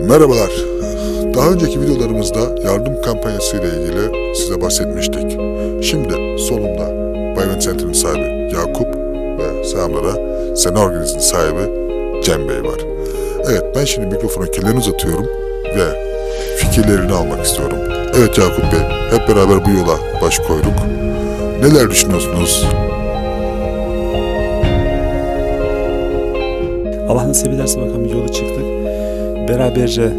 Merhabalar. Daha önceki videolarımızda yardım kampanyası ile ilgili size bahsetmiştik. Şimdi sonunda Bayven Center'ın sahibi Yakup ve selamlara Sena Organiz'in sahibi Cem Bey var. Evet ben şimdi mikrofonu kellerini uzatıyorum ve fikirlerini almak istiyorum. Evet Yakup Bey hep beraber bu yola baş koyduk. Neler düşünüyorsunuz? Allah nasip ederse bakalım yola çıktık. Beraberce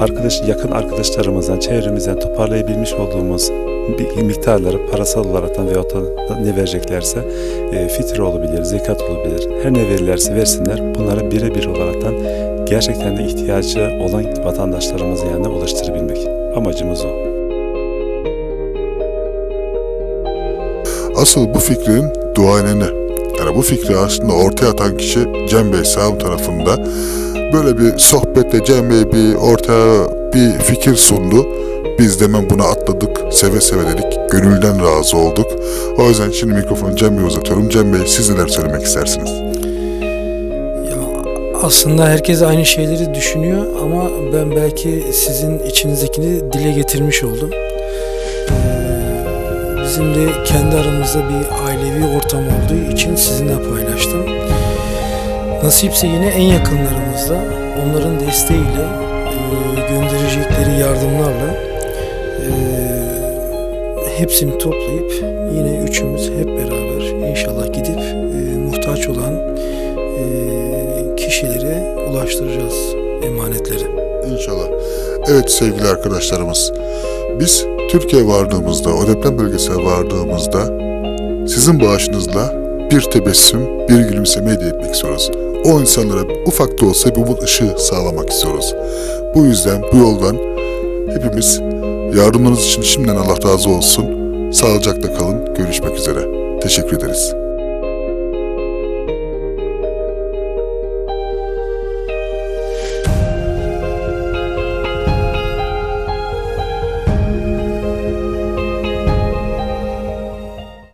arkadaş, yakın arkadaşlarımızdan, çevremizden toparlayabilmiş olduğumuz bir miktarları parasal olaraktan veyahut da ne vereceklerse e, fitre olabilir, zekat olabilir. Her ne verirlerse versinler. Bunları birebir olaraktan gerçekten de ihtiyacı olan vatandaşlarımızın yanına ulaştırabilmek. Amacımız o. Asıl bu fikrin duayeneni, yani bu fikri aslında ortaya atan kişi Cem Bey sağım tarafında böyle bir sohbette Cem Bey bir ortaya bir fikir sundu. Biz de hemen buna atladık, seve seve dedik, gönülden razı olduk. O yüzden şimdi mikrofonu Cem Bey'e uzatıyorum. Cem Bey siz neler söylemek istersiniz? Ya aslında herkes aynı şeyleri düşünüyor ama ben belki sizin içinizdekini dile getirmiş oldum. Ee, bizim de kendi aramızda bir ailevi ortam olduğu için sizinle paylaştım. Nasipse yine en yakınlarımızda onların desteğiyle gönderecekleri yardımlarla hepsini toplayıp yine üçümüz hep beraber inşallah gidip muhtaç olan kişilere ulaştıracağız emanetleri. İnşallah. Evet sevgili arkadaşlarımız, biz Türkiye vardığımızda, o deprem bölgesine vardığımızda sizin bağışınızla bir tebessüm, bir gülümseme hediye etmek istiyoruz. O insanlara ufak da olsa bir umut ışığı sağlamak istiyoruz. Bu yüzden bu yoldan hepimiz yardımlarınız için şimdiden Allah razı olsun. Sağlıcakla kalın. Görüşmek üzere. Teşekkür ederiz.